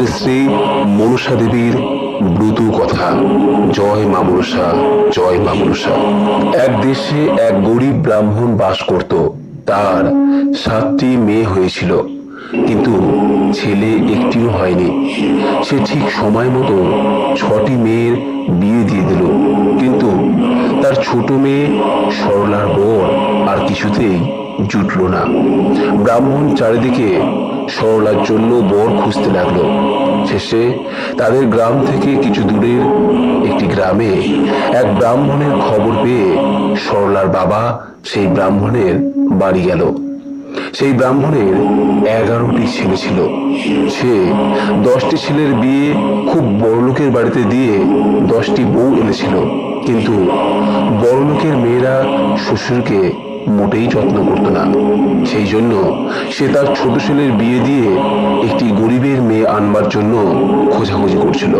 শ্রী শ্রী মনসা দেবীর ব্রুতু কথা। জয় মা মনসা, জয় মা মনসা। এক দেশে এক গরিব ব্রাহ্মণ বাস করত। তার সাতটি মেয়ে হয়েছিল। কিন্তু ছেলে একটিও হয়নি। সে ঠিক সময় মতো ছটি মেয়ের বিয়ে দিয়ে দিল। কিন্তু তার ছোট মেয়ে সরলার বর আর কিছুতেই জুটল না। ব্রাহ্মণ চারিদিকে সরলার জন্য বর খুঁজতে লাগল। শেষে তাদের গ্রাম থেকে কিছু দূরের একটি গ্রামে এক ব্রাহ্মণের খবর পেয়ে সরলার বাবা সেই ব্রাহ্মণের বাড়ি গেল। সেই ব্রাহ্মণের এগারোটি ছেলে ছিল। সে দশটি ছেলের বিয়ে খুব বড়লোকের বাড়িতে দিয়ে দশটি বউ এনেছিল। কিন্তু বড়লোকের মেয়েরা শ্বশুরকে মোটেই যত্ন করত না। সেই জন্য সে তার ছোট ছেলের বিয়ে দিয়ে একটি গরিবের মেয়ে আনবার জন্য খোঁজাখুঁজি করছিল।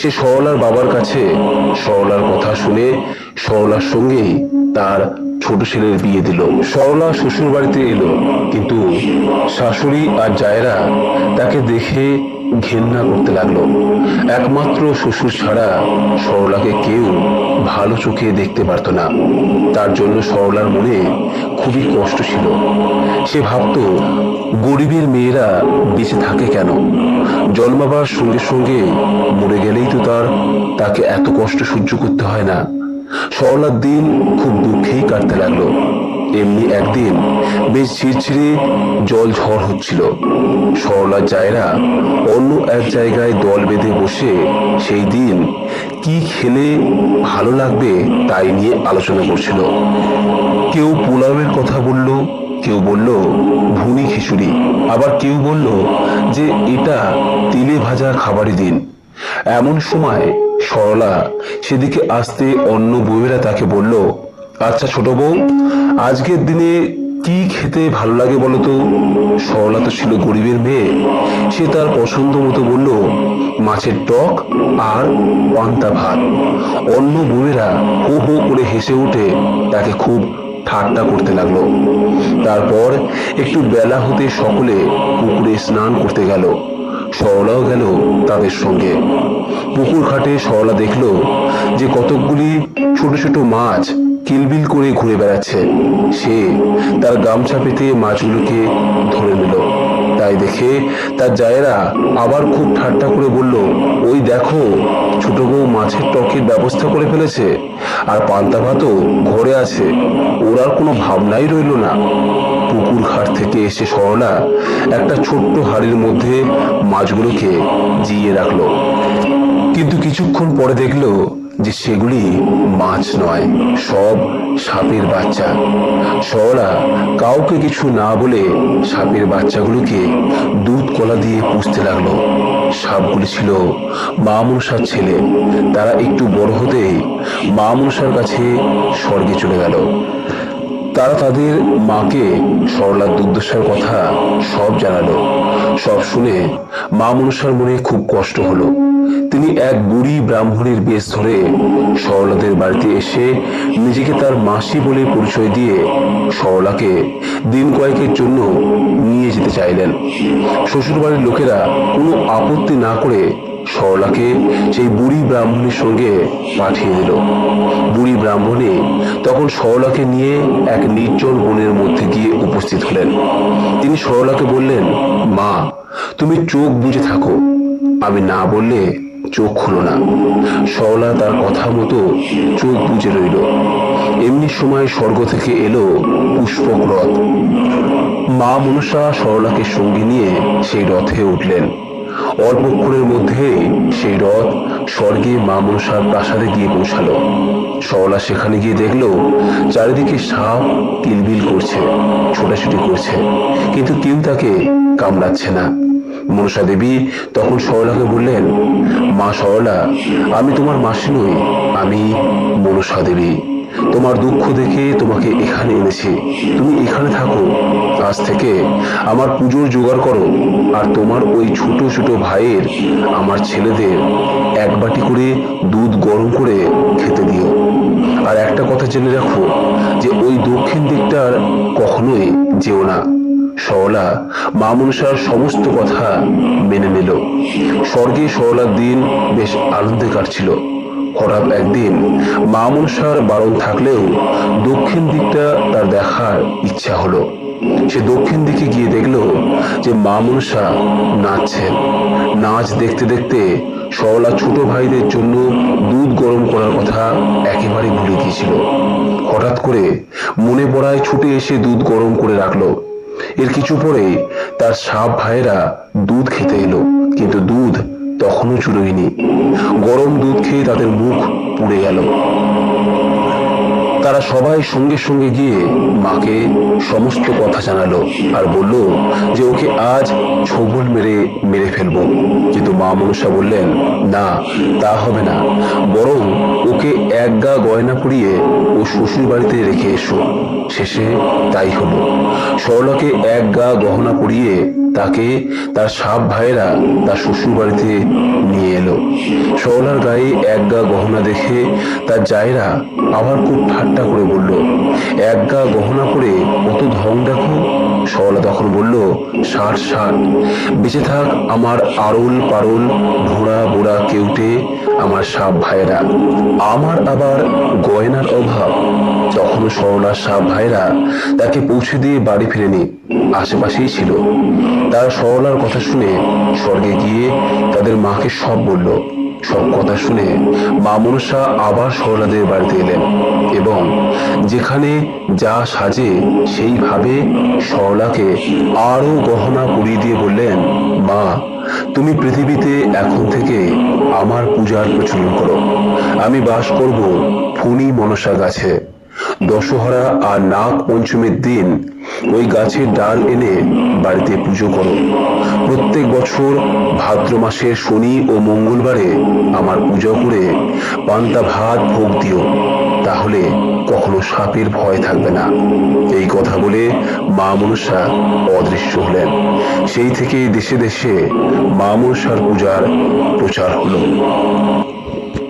সে সরলার বাবার কাছে সরলার কথা শুনে সরলার সঙ্গেই তার ছোট ছেলের বিয়ে দিল। সরলা শ্বশুর বাড়িতে এলো, কিন্তু শাশুড়ি আর জায়রা তাকে দেখে ঘেন্না করতে লাগল। একমাত্র শ্বশুর ছাড়া সরলাকে কেউ ভালো চোখে দেখতে পারত না। তার জন্য সরলার মনে খুবই কষ্ট ছিল। সে ভাবত, গরিবের মেয়েরা বেঁচে থাকে কেন? জন্মাবার সঙ্গে সঙ্গে মরে গেলেই তো তার তাকে এত কষ্ট সহ্য করতে হয় না। সরলার দিন খুব দুঃখেই কাটতে লাগল। এমনি একদিন বেশ ছিরছিরে জল ঝড় হচ্ছিল। সরলার জায়রা অন্য এক জায়গায় দল বেঁধে বসে সেই দিন কি খেলে ভালো লাগবে তাই নিয়ে আলোচনা করছিল। কেউ পোলাওয়ের কথা বলল, কেউ বলল, ভুনি খিচুড়ি। আবার কেউ বলল যে, এটা তিলে ভাজা খাবারই দিন। এমন সময় সরলা সেদিকে আসতে অন্য বউয়েরা তাকে বলল আচ্ছা ছোট বউ, আজকের দিনে কি খেতে ভালো লাগে বলতো? সরলা তো ছিল গরিবের মেয়ে। সে তার পছন্দ মতো বলল, মাছের টক আর পান্তা ভাত। অন্য বউয়েরা হো হো করে হেসে উঠে তাকে খুব ঠাট্টা করতে লাগল। তারপর একটু বেলা হতে সকলে পুকুরে স্নান করতে গেল। সরলাও গেল তাদের সঙ্গে। পুকুর ঘাটে সরলা দেখল যে কতকগুলি ছোট ছোট মাছ কিলবিল করে ঘুরে বেড়াচ্ছে। সে তার গামছা পেতে মাছগুলোকে ধরে নিল। তাই দেখে তার জায়েরা আবার খুব ঠাট্টা করে বলল, ওই দেখো, ছোট বউ মাছের টকের ব্যবস্থা করে ফেলেছে আর পান্তা ভাতও ঘরে আছে। ওর আর কোনো ভাবনাই রইল না। পুকুর ঘাট থেকে এসে সরলা একটা ছোট্ট হাড়ির মধ্যে মাছগুলোকে জিয়ে রাখল। কিন্তু কিছুক্ষণ পরে দেখল যে সেগুলি মাছ নয়, সব সাপের বাচ্চা। সরলা কাউকে কিছু না বলে সাপের বাচ্চাগুলোকে দুধ কলা দিয়ে পুষতে লাগল। সাপগুলি ছিল মা মনসার ছেলে। তারা একটু বড় হতেই মা মনসার কাছে স্বর্গে চলে গেল। তারা তাদের মাকে সরলার দুর্দশার কথা সব জানালো। সব শুনে মা মনসার মনে খুব কষ্ট হলো। তিনি এক বুড়ি ব্রাহ্মণের বেশ ধরে সরলাদের বাড়িতে এসে নিজেকে তার মাসি বলে পরিচয় দিয়ে সরলাকে দিন কয়েকের জন্য নিয়ে যেতে চাইলেন। শ্বশুরবাড়ির লোকেরা কোনো আপত্তি না করে সরলাকে সেই বুড়ি ব্রাহ্মণের সঙ্গে পাঠিয়ে দিল। বুড়ি ব্রাহ্মণে তখন সরলাকে নিয়ে এক নির্জন বনের মধ্যে গিয়ে উপস্থিত হলেন। তিনি সরলাকে বললেন, মা, তুমি চোখ বুঝে থাকো। আমি না বললে চোখ খুলো না। সরলা তার কথা মতো চোখ বুঝে রইল। এমনি সময় স্বর্গ থেকে এলো পুষ্পক রথ মা মনসা সরলাকে সঙ্গে নিয়ে সেই রথে উঠলেন। অল্পক্ষণের মধ্যে সেই রথ স্বর্গে মা মনসার প্রাসাদে গিয়ে পৌঁছালো। সরলা সেখানে গিয়ে দেখল, চারিদিকে সাপ কিলবিল করছে, ছোটাছুটি করছে, কিন্তু কেউ তাকে কামড়াচ্ছে না। মনসা দেবী তখন সরলাকে বললেন, মা সরলা, আমি তোমার মাসি নই, আমি মনসা দেবী। তোমার দুঃখ দেখে তোমাকে এখানে এনেছি। তুমি এখানে থাকো, আজ থেকে আমার পুজোর জোগাড় করো। আর তোমার ওই ছোট ছোট ভাইয়ের, আমার ছেলেদের এক বাটি করে দুধ গরম করে খেতে দিও। আর একটা কথা জেনে রাখো, যে ওই দক্ষিণ দিকটার কখনোই যেও না। সরলা মা মনসার সমস্ত কথা মেনে নিল। স্বর্গে সরলার দিন বেশ আনন্দে কাটছিল হঠাৎ একদিন মা মনসার বারণ থাকলেও দক্ষিণ দিকটা তার দেখার ইচ্ছা হলো। সে দক্ষিণ দিকে গিয়ে দেখল যে মা মনসা নাচছেন। নাচ দেখতে দেখতে সরলা ছোট ভাইদের জন্য দুধ গরম করার কথা একেবারে ভুলে গিয়েছিল। হঠাৎ করে মনে পড়ায় ছুটে এসে দুধ গরম করে রাখল। এর কিছু পরে তার সাপ ভাইয়েরা দুধ খেতে এলো, কিন্তু দুধ তখনও চুরোয়নি। গরম দুধ খেয়ে তাদের মুখ পুড়ে গেল। তারা সবাই সঙ্গে সঙ্গে গিয়ে মাকে সমস্ত কথা জানালো আর বলল যে ওকে আজ ছবল মেরে মেরে ফেলব। কিন্তু মা মনসা বললেন, না, তা হবে না। বরং ওকে এক গা গয়না পরিয়ে ও শ্বশুর বাড়িতে রেখে এসো। শেষে তাই হলো। সরলাকে এক গা গহনা পরিয়ে তাকে তার সাপ ভাইয়েরা তার শ্বশুর বাড়িতে নিয়ে এলো। সরলার গায়ে এক গা গহনা দেখে তার জায়রা আবার খুব ঠাট্টা করে বলল, এক গা গহনা করে কত ঢং দেখো? সরলা তখন বলল, ষাট ষাট। বেঁচে থাক আমার আড়ল পারল ভোড়া বোড়া, কেউটে, আমার সাপ ভাইয়েরা। আমার আবার গয়নার অভাব। তখন সরলার সাপ ভাইরা তাকে পৌঁছে দিয়ে বাড়ি ফিরে ফিরেনি। আশেপাশেই ছিল। তারা সরলার কথা শুনে স্বর্গে গিয়ে তাদের মাকে সব বলল। সব কথা শুনে মা মনসা আবার সরলাদের বাড়িতে এলেন এবং যেখানে যা সাজে সেইভাবে সরলাকে আরও গহনা পরিয়ে দিয়ে বললেন, মা, তুমি পৃথিবীতে এখন থেকে আমার পূজার প্রচলন করো। আমি বাস করব ফণি মনসা গাছে দশহরা আর নাগ পঞ্চমীর দিন ওই গাছের ডাল এনে বাড়িতে পুজো করো। প্রত্যেক বছর ভাদ্র মাসের শনি ও মঙ্গলবারে আমার পুজো করে পান্তা ভাত ভোগ দিও, তাহলে কখনো সাপের ভয় থাকবে না। এই কথা বলে মা মনসা অদৃশ্য হলেন। সেই থেকে দেশে দেশে মা মনসার পূজার প্রচার হলো।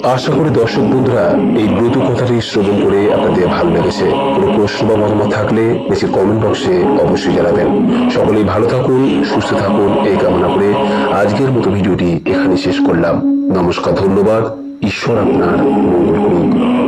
আশা করি দর্শক বন্ধুরা, এই ব্রত কথাটি শ্রবণ করে আপনাদের ভালো লেগেছে। কোনো প্রশ্ন বা মতামত থাকলে নিচে কমেন্ট বক্সে অবশ্যই জানাবেন। সকলেই ভালো থাকুন, সুস্থ থাকুন, এই কামনা করে আজকের মতো ভিডিওটি এখানে শেষ করলাম। নমস্কার, ধন্যবাদ। ঈশ্বর আপনার মঙ্গল করুক।